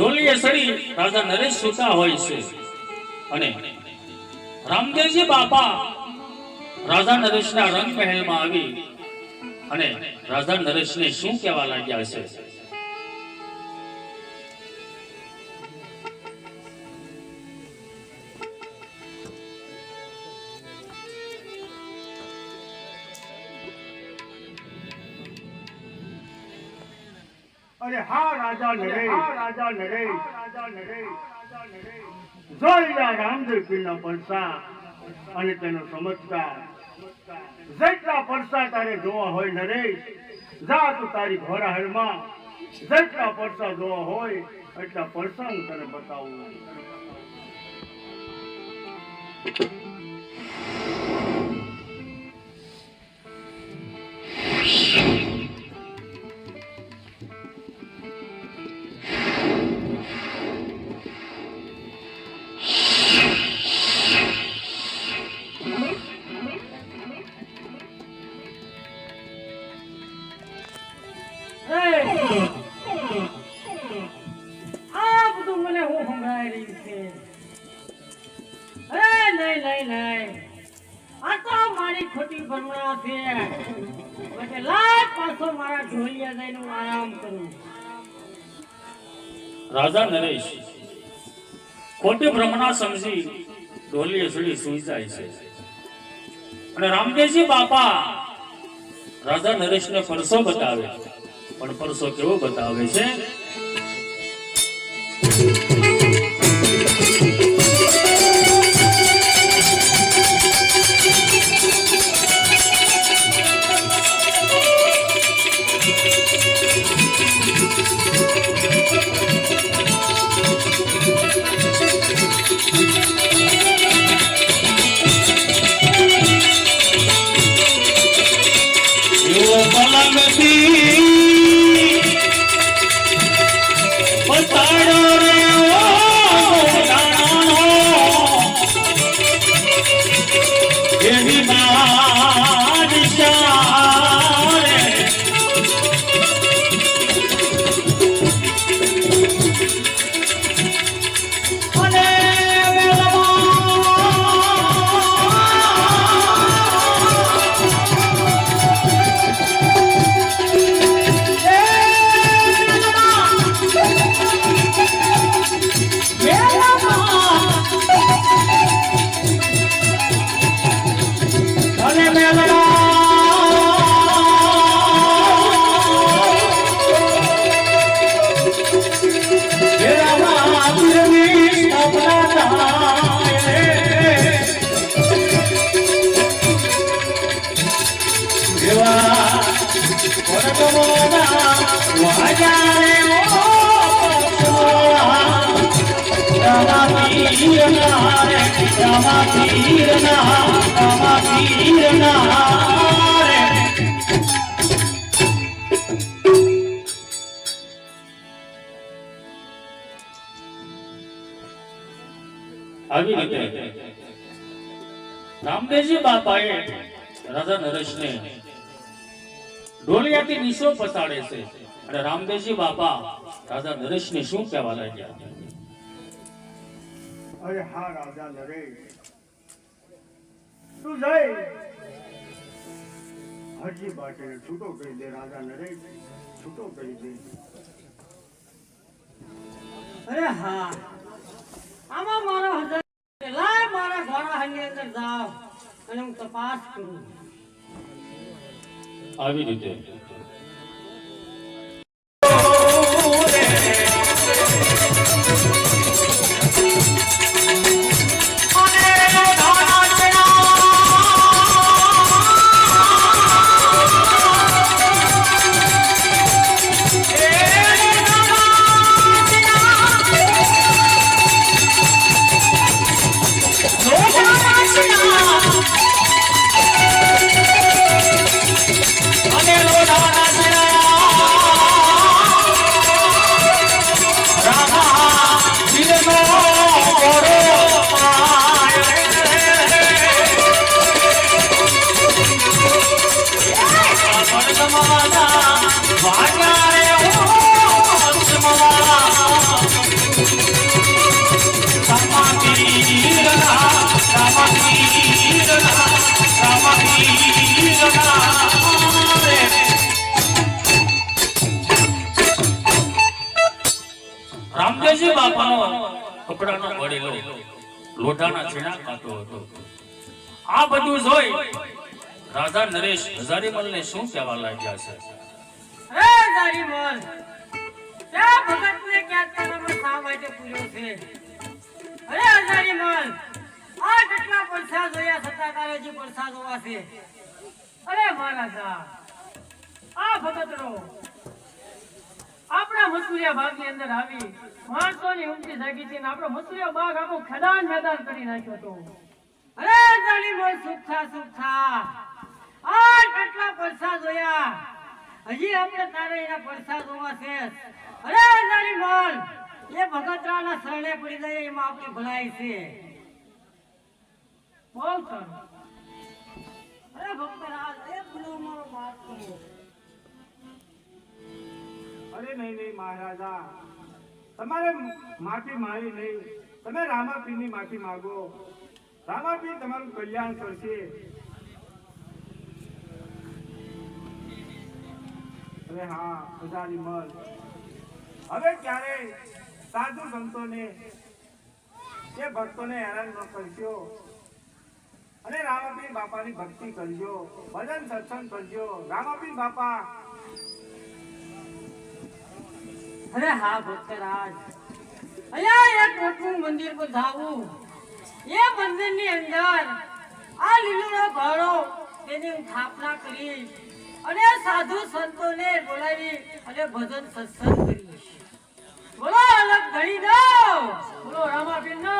ડોલીએ સડી રાજા નરેશ સુતા હોય છે. અને રામદેવજી બાપા રાજા નરેશના રંગ મહેલમાં આવી અને રાજા નરેશને શું કહેવા લાગ્યા છે અરે હા રાજા નરેશ હા રાજા નરેશ રાજા નરેશ જોઈલા રામદેવ પીરના પરસા અને તેનો ચમત્કાર જેટલા પરસા તારે જોવા હોય નરેશ જા તું તારી ઘોડાહરમાં. જેટલા પરસા જોવા હોય એટલા પરસા હું તને બતાવું. આ બધું મને હું સંભળાઈ રહ્યું છે. અરે નહીં નહીં નહીં. આ તો મારી ખોટી ભરમણા છે. એટલે લાય પાછો મારા ઢોલિયા જઈને આરામ કરું. રાજા નરેશ, ખોટી ભ્રમણા સમજી ઢોલી સડી સુઈ જાય છે. અને રામદેવજી બાપા, રાજા નરેશને ફરસો બતાવે પણ પરસો કેવો બતાવે છે? આવી રીતે રામદેવજી બાપાએ રાજા નરેશને ડોલિયાથી નીચો પસાડે છે. અને રામદેવજી બાપા રાજા નરેશને શું કહેવા લાગ્યા? અરે હા રાજા નરેશ. તું જઈ. હજી બાટીને છૂટો કરી દે રાજા નરેશ. છૂટો કરી દે. અરે હા. આમાં મારા હજાર લાય મારા ઘોડા હંગે અંદર જાવ અને હું તપાસ કરું. આવી રીતે. રામદેવજી બાપાનો આ બધું જોઈ રાજા નરેશ, હજારીમલને શું કહેવા લાગ્યા છે? ત્યાં ભગતને ક્યાંક તારામાં શા માટે પૂર્યો છે? અરે હજારી આ કેટલા પડછા જોયા છતાં તારે આપણા મસુરિયા ને ભાગ આખો ખેદાન મેદાન કરી નાખ્યો હતો. અરે જાલી મોલ સુખા સુખા આ કેટલા જોયા હજી આપણે તારે એના પડછા જોવા છે. અરે જાલી મોલ, એ ભગતરાના શરણે પડી જાય એમાં આપણે ભલાઈ છે. સારું અરે ભક્તરાજ અરે નહીં નહીં, મહારાજા. તમારે માફી મારી નહીં. તમે રામાપીની માફી માગો. રામાપી તમારું કલ્યાણ કરશે. અરે હા હજારી મલ. હવે ક્યારે સાધુ સંતોને કે ભક્તોને હેરાન ન કરજો અને રામાપીર બાપાની ભક્તિ કરજો, ભજન સત્સંગ કરજો. રામાપીર બાપા. અરે હા, ભક્તરાજ. અહીંયા એક મોટું મંદિર બંધાવું એ મંદિરની અંદર આ લીલોડો ભાડો તેની સ્થાપના કરી અને સાધુ સંતોને બોલાવી અને ભજન સત્સંગ કરીએ બોલો અલગ ધણી નો, બોલો રામાબેન નો.